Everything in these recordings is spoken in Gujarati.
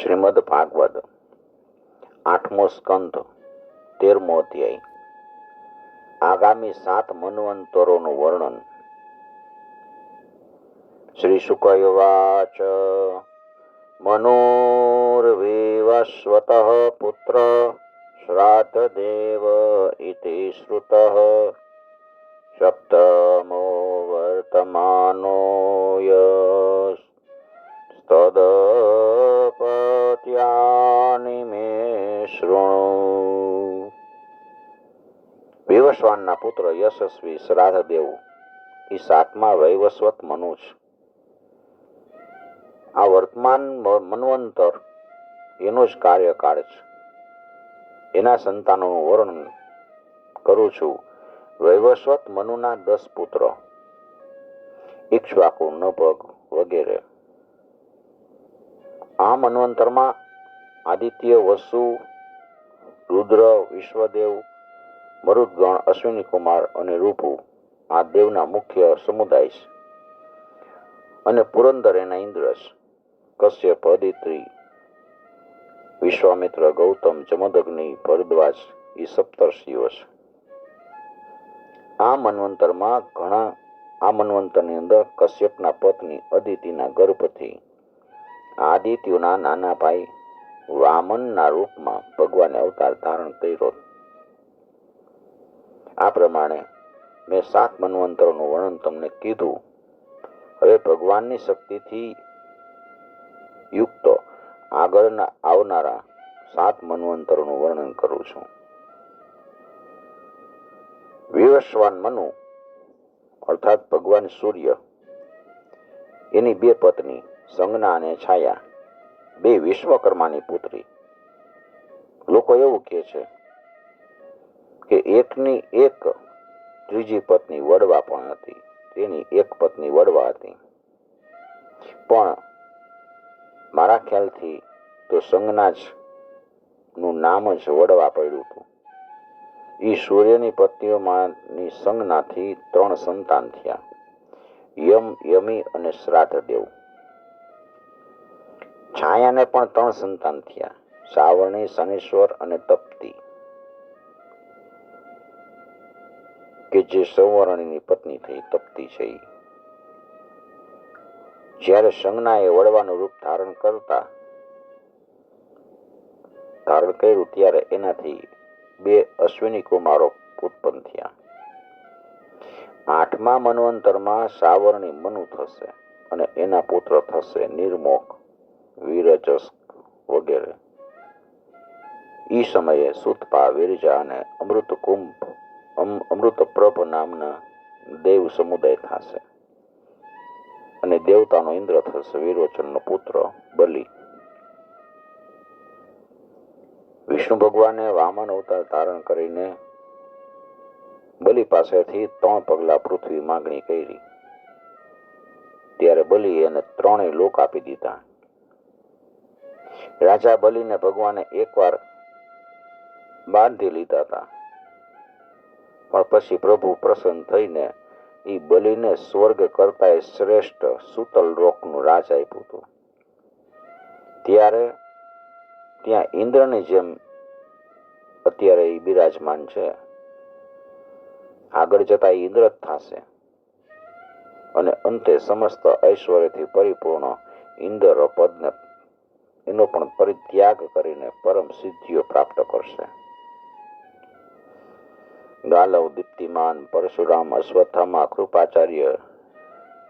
શ્રીમદ ભાગવત, આઠમો સ્કંધ તેરમો અધ્યાય. આગામી સાત મનવંતરોનું વર્ણન. શ્રી શુકવાચ મનોર્વિવસ્વત પુત્ર, શ્રાદ્ધદેવ ઇતિ શ્રુત. સપ્તમો વર્તમાનો તદપત્યાનિ મે શૃણુ. વિવસ્વાનના પુત્ર યશસ્વી શ્રાદ્ધદેવ એ સાતમા વૈવસ્વત મનુ છે આ વર્તમાન મન્વંતર, એનો જ કાર્યકાળ છે. એના સંતાનોનું વર્ણન કરું છું. વૈવસ્વત મનુના દસ પુત્ર. ઇક્ષ્વાકુ નભગ વગેરે. આ મન્વંતરમાં આદિત્ય, વસુ, રુદ્ર, વિશ્વદેવ, મરુદગણ, અશ્વિની કુમાર અને રૂપુ આ દેવના મુખ્ય સમુદાય છે. અને પુરંદર એના ઇન્દ્રસ કશ્યપ, અદિત્રી, વિશ્વામિત્ર, ગૌતમ જમદગ્નિ ભરદ્વાજ એ સપ્તર્ષિઓ છે. આ મન્વંતરમાં ઘણા, આ મન્વંતરની અંદર કશ્યપના પત્ની અદિતિના ગર્ભથી આદિત્યના નાના ભાઈ વામનના રૂપમાં ભગવાને અવતાર ધારણ કર્યો. આ પ્રમાણે મેં સાત મનવંતરોનું વર્ણન તમને કીધું. હવે ભગવાનની શક્તિથી યુક્ત આગળના આવનારા સાત મનવંતરોનું વર્ણન કરું છું. વિવસ્વાન મનુ, અર્થાત ભગવાન સૂર્ય, એની બે પત્ની સંજ્ઞા અને છાયા. બે વિશ્વકર્માની પુત્રી. લોકો એવું કહે છે કે એકની એક ત્રીજી પત્ની વડવા પણ હતી, તેની એક પત્ની વડવા હતી. પણ મારા ખ્યાલથી તો સંજ્ઞા જ નું નામ જ વડવા પડ્યું હતું. એ સૂર્યની પત્નીઓમાંની સંજ્ઞાથી ત્રણ સંતાન થયા, યમ, યમી અને શ્રાદ્ધદેવ. છાયાને પણ ત્રણ સંતાન થયા સાવરણી શનેશ્વર અને તપ્તી. કે જે સૌવર્ણીની પત્ની થઈ, તપ્તી છે જ્યારે સંજ્ઞાએ વડવાનું રૂપ ધારણ કરતા, ધારણ કર્યું ત્યારે એનાથી બે અશ્વિની કુમારો ઉત્પન્ન થયા. આઠમા મનવંતરમાં સાવરણી મનુ થશે અને એના પુત્ર થશે નિર્મોક. વીરજસ વગેરે. ઈ સમયે સુતપા વિરજા અને અમૃતકુંભ, અમ- અમૃતપ્રભ નામના દેવ સમુદાય થશે. અને દેવતાનો ઇન્દ્ર થશે વિરોચનનો પુત્ર બલિ. વિષ્ણુ ભગવાને વામન અવતાર ધારણ કરીને બલિ પાસેથી ત્રણ પગલા પૃથ્વી માંગણી કરી. ત્યારે બલિ એને ત્રણેય લોક આપી દીધા. રાજા બલિને ભગવાને એકવાર બાંધી લીધા હતા. પણ પછી પ્રભુ પ્રસન્ન થઈને એ બલિને સ્વર્ગ કરતા શ્રેષ્ઠ સુતલ રોકનું રાજ આપ્યું હતું. ત્યારે ત્યાં ઇન્દ્રની જેમ અત્યારે એ બિરાજમાન છે. આગળ જતા ઇન્દ્ર જ થશે. અને અંતે સમસ્ત ઐશ્વર્યથી પરિપૂર્ણ ઇન્દ્ર પદને એનો પણ પરિત્યાગ કરીને પરમ સિદ્ધિઓ પ્રાપ્ત કરશે. ગાલવ દીપ્તિમાન પરશુરામ અશ્વત્થામા કૃપાચાર્ય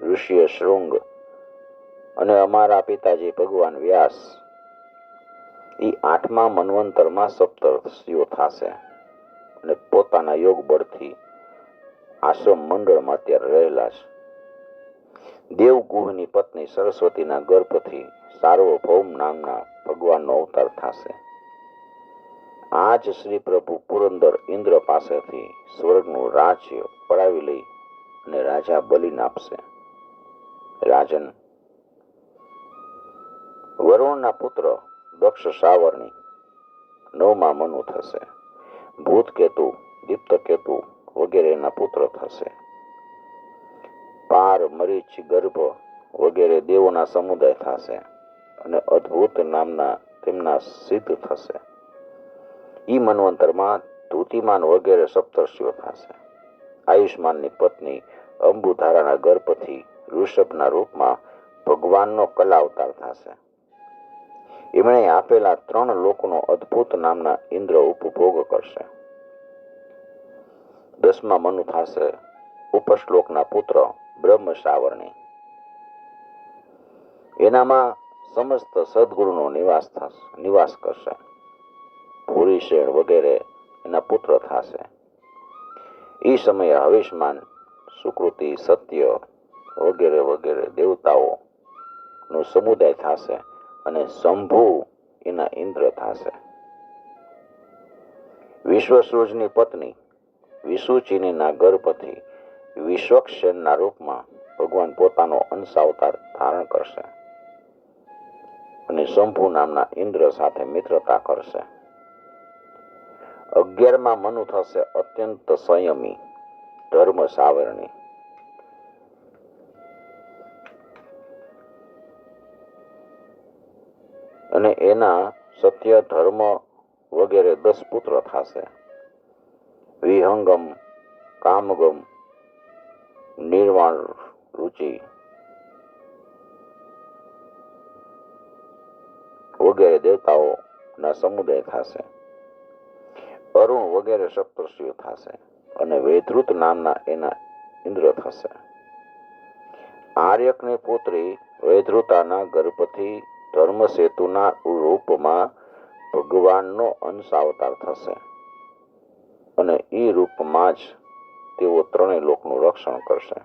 ઋષિય શૃંગ અને અમારા પિતાજી ભગવાન વ્યાસ એ આઠમા મન્વંતરમાં સપ્તર્ષિઓ થશે અને પોતાના યોગ બળથી આશ્રમ મંડળમાં અત્યારે રહેલા છે. દેવગુહની પત્ની સરસ્વતીના ગર્ભથી સાર્વભૌમ નામના ભગવાનનો અવતાર થશે. આ જ શ્રી પ્રભુ પુરંદર ઇન્દ્ર પાસેથી સ્વર્ગનું રાજ્ય પડાવી લઈ અને રાજા બલી આપશે. રાજન, વરુણના પુત્ર દક્ષ સાવરની નવમાં મનુ થશે. ભૂતકેતુ દીપ્તકેતુ વગેરેના પુત્ર થશે. પાર, મરીચ, ગર્ભ વગેરે દેવોના સમુદાય થશે. અને અદ્ભુત નામના તેમના સિદ્ધ થશે. ઈ મનવંતરમાં ધૂતિમાન વગેરે સપ્તર્ષિઓ થશે. આયુષ્માનની પત્ની અંબુધારાના ગર્ભથી ઋષભના રૂપમાં ભગવાનનો કલા અવતાર થશે. એમણે આપેલા ત્રણ લોકોનો અદ્ભુત નામના ઇન્દ્ર ઉપભોગ કરશે. દસમા મનુ થશે ઉપશ્લોકના પુત્ર બ્રહ્મ સાવરણી એનામાં સમસ્ત સદગુરુનો નિવાસ થશે, નિવાસ કરશે. ભૂરી શેણ વગેરે એના પુત્ર થશે. એ સમયે હવિષ્માન સુકૃતિ, સત્ય વગેરે વગેરે દેવતાઓ નો સમુદાય થશે અને શંભુ એના ઇન્દ્ર થશે. વિશ્વસૂજની પત્ની વિસુચિનીના ગર્ભથી વિશ્વક્ષેનના રૂપમાં ભગવાન પોતાનો અંશ અવતાર ધારણ કરશે. અને શંભુ નામના ઇન્દ્ર સાથે મિત્રતા કરશે. અગિયારમાં મનુ થશે અત્યંત સંયમી, ધર્મ સાવરણી. અને એના સત્ય, ધર્મ વગેરે દસ પુત્ર થશે. વિહંગમ, કામગમ, નિર્વાણ રુચિ વગેરે દેવતાઓના સમુદાય થશે અરુણ વગેરે સપ્તર્ષિઓ થશે અને વૈધૃત નામના એના ઇન્દ્ર થશે. આર્યકની પુત્રી વૈધૃતાના ગર્ભથી ધર્મ સેતુના રૂપમાં ભગવાનનો અંશ અવતાર થશે. અને એ રૂપમાં જ તેઓ ત્રણેય લોકનું રક્ષણ કરશે.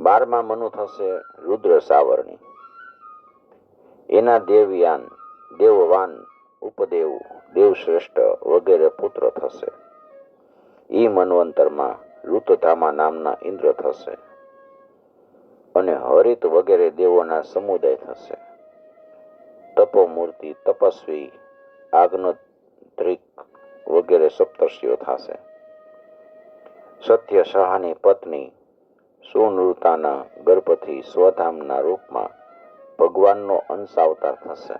બારમા મનુ થશે રુદ્ર સાવરણી. એના દેવયાન, દેવવાન, ઉપદેવ, દેવશ્રેષ્ઠ વગેરે પુત્ર થશે. ઈ મનવંતરમાં ઋતધામા નામના ઇન્દ્ર થશે અને હરિત વગેરે દેવોના સમુદાય થશે. તપોમૂર્તિ, તપસ્વી આજ્ઞત્રિક વગેરે સપ્તર્ષિઓ થશે. સત્ય શાહની પત્ની સુનૃતાના ગર્ભથી સ્વધામના રૂપમાં ભગવાનનો અંશ અવતાર થશે.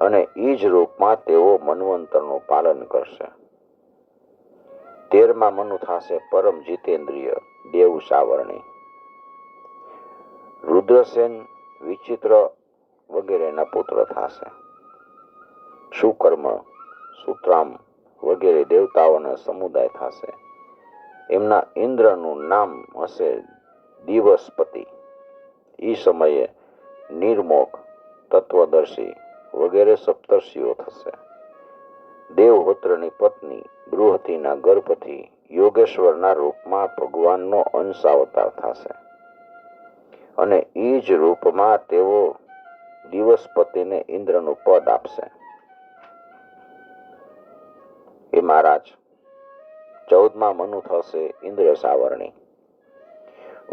અને એ જ રૂપમાં તેઓ મનવંતરનું પાલન કરશે. તેરમાં મનુ થશે પરમ જીતેન્દ્રિય દેવ સાવરણી. રુદ્રસેન વિચિત્ર વગેરેના પુત્ર થશે. સુકર્મ, સુત્રામ વગેરે દેવતાઓના સમુદાય થશે. એમના ઇન્દ્રનું નામ હશે દિવસપતિ. એ સમયે નિર્મોક, તત્વદર્શી વગેરે સપ્તર્ષિઓ થશે. દેવહોત્રની પત્ની બૃહતીના ગર્ભથી યોગેશ્વરના રૂપમાં ભગવાનનો અંશ અવતાર થશે. અને એ જ રૂપમાં તેઓ દિવસપતિને ઇન્દ્રનું પદ આપશે. એ મહારાજ, ચૌદમાં મનુ થશે ઇન્દ્ર સાવરણી.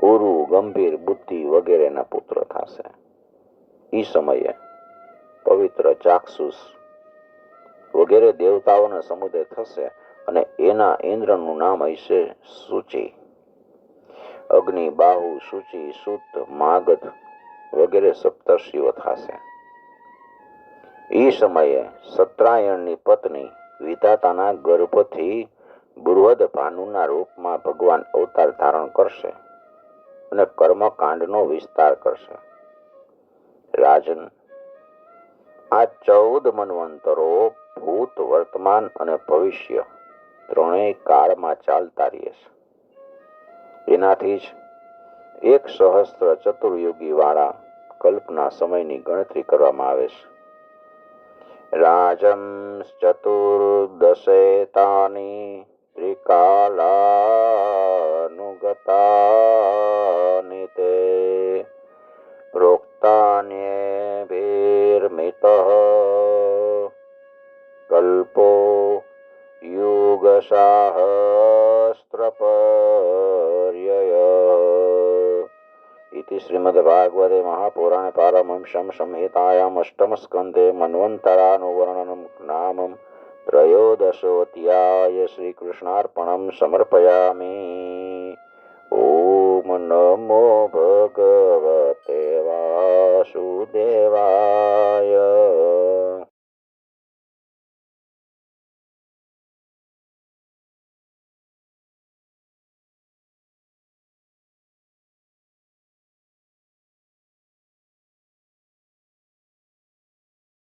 ઉરુ, ગંભીર બુદ્ધિ વગેરેના પુત્ર થશે. એ સમયે પવિત્ર ચાક્ષુસ વગેરે દેવતાઓના સમુદાય થશે અને એના ઇન્દ્રનું નામ હશે સૂચિ. અગ્નિ, બાહુ શુચિ સુત, માગધ વગેરે સપ્તર્ષિઓ થશે. એ સમયે સત્રાયણની પત્ની વિધાતાના ગર્ભથી બૃહદ ભાનુના રૂપમાં ભગવાન અવતાર ધારણ કરશે અને કર્મકાંડનો વિસ્તાર કરશે. રાજન, આ ચૌદ મનવંતરો ભૂત, વર્તમાન અને ભવિષ્ય ત્રણેય કાળમાં ચાલતા રહે છે. એનાથી જ એક સહસ્ત્ર ચતુર્યુગી વાળા કલ્પના સમયની ગણતરી કરવામાં આવે છે. રાજમ ચતુર્દશેતાની ત્રિકાલાનુગતાની इति श्रीमद्भागवते महापुराणे पारमंशं संहितायाम् अष्टमस्कन्धे मन्वन्तरानुवर्णनं नामं त्रयोदशोऽध्याय श्रीकृष्णार्पणं समर्पयामि ॐ नमो भगवते वासुदेवा